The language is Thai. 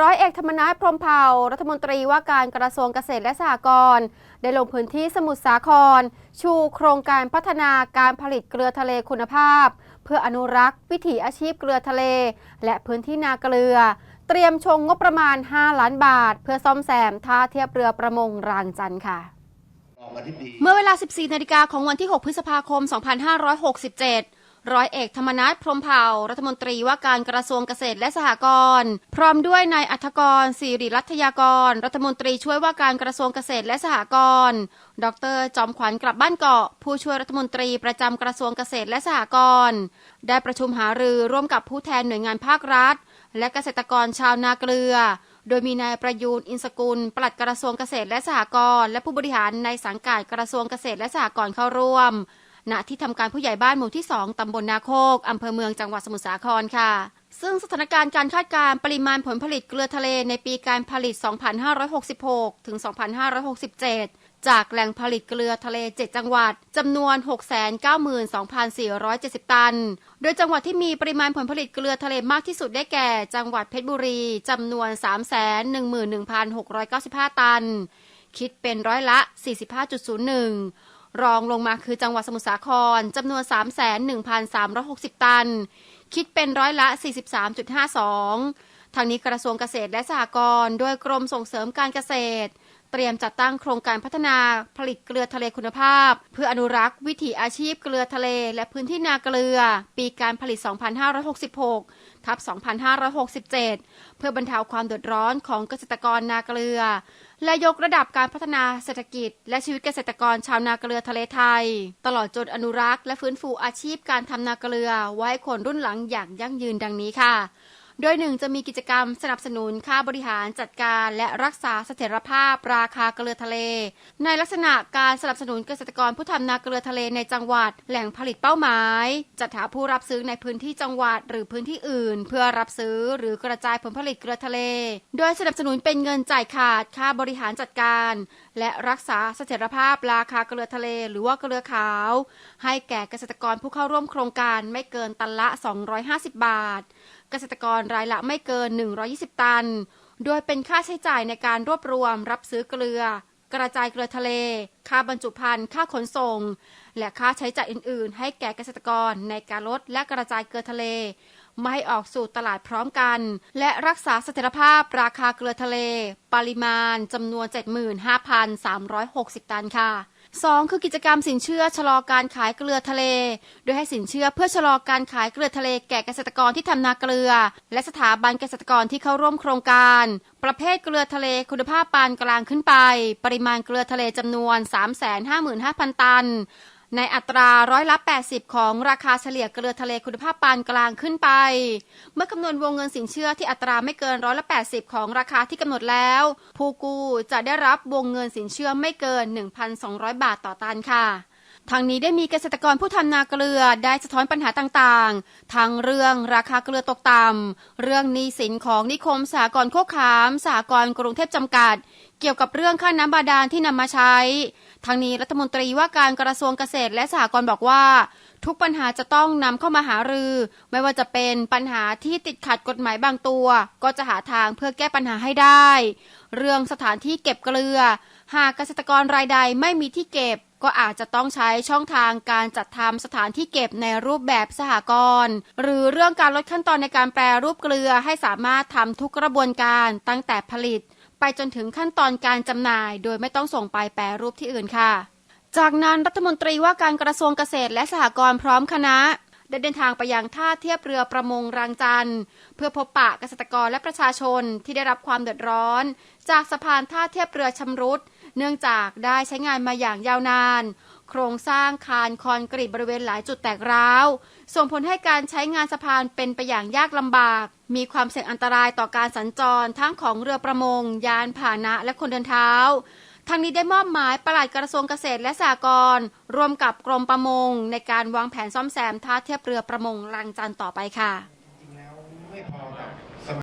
ร้อยเอกธรรมนัฐพรหมเผ่ารัฐมนตรีว่าการกระทรวงเกษตรและสหกรณ์ได้ลงพื้นที่สมุทรสาคร ชูโครงการพัฒนาการผลิตเกลือทะเลคุณภาพ เพื่ออนุรักษ์ วิถีอาชีพเกลือทะเล และพื้นที่นาเกลือ เตรียมชงงบประมาณ 5 ล้านบาท เพื่อซ่อมแซมท่าเทียบเรือประมงรางจันทร์ค่ะรองอธิบดีเมื่อเวลา 14 นาฬิกาของวันที่ 6 พฤษภาคม 2567 ร้อยเอกธรรมนัฐพรหมเผ่า รัฐมนตรีว่าการกระทรวงเกษตรและสหกรณ์พร้อมด้วยนายอัธกรศิริรัตยากร รัฐมนตรีช่วยว่าการกระทรวงเกษตรและสหกรณ์ดรจอมขวัญกลับบ้านเกาะ ผู้ช่วยรัฐมนตรีประจำกระทรวงเกษตรและสหกรณ์ได้ประชุมหารือร่วมกับผู้แทนหน่วยงานภาครัฐ และเกษตรกรชาวนาเกลือโดยมีนายประยูนอินสกุล ปลัดกระทรวงเกษตรและสหกรณ์และผู้บริหารในสังกัดกระทรวงเกษตรและสหกรณ์เข้าร่วม ณที่ทำการผู้ใหญ่บ้านหมู่ที่ 2ตำบลนาโคกอำเภอเมืองจังหวัดสมุทรสาครค่ะ ซึ่งสถานการณ์การคาดการณ์ปริมาณผลผลิตเกลือทะเลในปีการผลิต 2566 ถึง 2567 จากแหล่งผลิตเกลือทะเล 7 จังหวัดจำนวน 692,470 ตัน โดยจังหวัดที่มีปริมาณผลผลิตเกลือทะเลมากที่สุดได้แก่ จังหวัดเพชรบุรีจำนวน 311,695 ตัน คิดเป็นร้อยละ 45.01 รองลงมาคือจังหวัดสมุทรสาครจำนวน 31,360 ตัน คิดเป็นร้อยละ 43.52ทางนี้กระทรวงเกษตรและสหกรณ์โดยกรมส่งเสริมการเกษตร เตรียมจัดตั้งโครงการพัฒนาผลิตเกลือทะเลคุณภาพ เพื่ออนุรักษ์วิถีอาชีพเกลือทะเลและพื้นที่นาเกลือ ปีการผลิต 2566 ทับ 2567 เพื่อบรรเทาความเดือดร้อนของเกษตรกรนาเกลือ และยกระดับการพัฒนาเศรษฐกิจ และชีวิตเกษตรกรชาวนาเกลือทะเลไทย ตลอดจนอนุรักษ์และฟื้นฟูอาชีพการทำนาเกลือไว้คนรุ่นหลังอย่างยั่งยืนดังนี้ค่ะ โดยหนึ่งจะมีกิจกรรมสนับสนุนค่าบริหารจัดการและรักษาเสถียรภาพราคาเกลือทะเล ในลักษณะการสนับสนุนเกษตรกรผู้ทำนาเกลือทะเลในจังหวัด แหล่งผลิตเป้าหมาย จัดหาผู้รับซื้อในพื้นที่จังหวัด หรือพื้นที่อื่น เพื่อรับซื้อหรือกระจายผลผลิตเกลือทะเล โดยสนับสนุนเป็นเงินจ่ายขาดค่าบริหารจัดการ และรักษาเสถียรภาพราคาเกลือทะเลหรือว่าเกลือขาว ให้แก่เกษตรกรผู้เข้าร่วมโครงการไม่เกินตันละ 250 บาทเกษตรกรรายละไม่เกิน 120 ตัน โดยเป็นค่าใช้จ่ายในการรวบรวมรับซื้อเกลือ กระจายเกลือทะเล ค่าบรรจุภัณฑ์ค่าขนส่ง และค่าใช้จ่ายอื่น ๆ ให้แก่เกษตรกรในการลดและกระจายเกลือทะเล ไม่ให้ออกสู่ตลาดพร้อมกัน และรักษาเสถียรภาพราคาเกลือทะเล ปริมาณจำนวน 75,360 ตันค่ะ 2 คือกิจกรรมสินเชื่อชะลอการขายเกลือทะเล โดยให้สินเชื่อเพื่อชะลอการขายเกลือทะเลแก่เกษตรกรที่ทำนาเกลือ และสถาบันเกษตรกรที่เข้าร่วมโครงการ ประเภทเกลือทะเลคุณภาพปานกลางขึ้นไป ปริมาณเกลือทะเลจำนวน 355,000 ตัน ในอัตราร้อยละ 80 ของราคาเฉลี่ยเกลือทะเลคุณภาพปานกลางขึ้นไป เมื่อคำนวณวงเงินสินเชื่อที่อัตราไม่เกินร้อยละ 80 ของราคาที่กำหนดแล้ว ผู้กู้จะได้รับวงเงินสินเชื่อไม่เกิน 1,200 บาทต่อตันค่ะทางนี้ได้มีเกษตรกรผู้ทำนาเกลือได้สะท้อนปัญหาต่างๆ ทั้งเรื่องราคาเกลือตกต่ำ เรื่องหนี้สินของนิคมสากรโคกขามสากรกรุงเทพจำกัด เกี่ยวกับเรื่องค่าน้ำบาดาลที่นำมาใช้ ทางนี้รัฐมนตรีว่าการกระทรวงเกษตรและสหกรณ์บอกว่า ทุกปัญหาจะต้องนำเข้ามาหารือ ไม่ว่าจะเป็นปัญหาที่ติดขัดกฎหมายบางตัว ก็จะหาทางเพื่อแก้ปัญหาให้ได้ เรื่องสถานที่เก็บเกลือ หากเกษตรกรรายใดไม่มีที่เก็บ ก็อาจจะต้องใช้ช่องทางการจัดทำสถานที่เก็บในรูปแบบสหกรณ์หรือเรื่องการลดขั้นตอนในการแปรรูปเกลือให้สามารถทำทุกกระบวนการตั้งแต่ผลิต ไปจนถึงขั้นตอนการจำหน่าย โดยไม่ต้องส่งไปแปรรูปที่อื่นค่ะ จากนั้นรัฐมนตรีว่าการกระทรวงเกษตรและสหกรณ์พร้อมคณะได้เดินทางไปยังท่าเทียบเรือประมงรังจันเพื่อพบปะเกษตรกรและประชาชนที่ได้รับความเดือดร้อน จากสะพานท่าเทียบเรือชำรุด เนื่องจากได้ใช้งานมาอย่างยาวนาน โครงสร้างคานคอนกรีตบริเวณหลายจุดแตกร้าว ส่งผลให้การใช้งานสะพานเป็นไปอย่างยากลำบาก มีความเสี่ยงอันตรายต่อการสัญจรทั้งของเรือประมง ยานพาหนะและคนเดินเท้าทางนี้ได้มอบหมายปลัดกระทรวงเกษตรและสหกรณ์ร่วมกับกรมประมง ในการวางแผนซ่อมแซมท่าเทียบเรือประมงลังจันต่อไปค่ะ จริงแล้วไม่พอกับ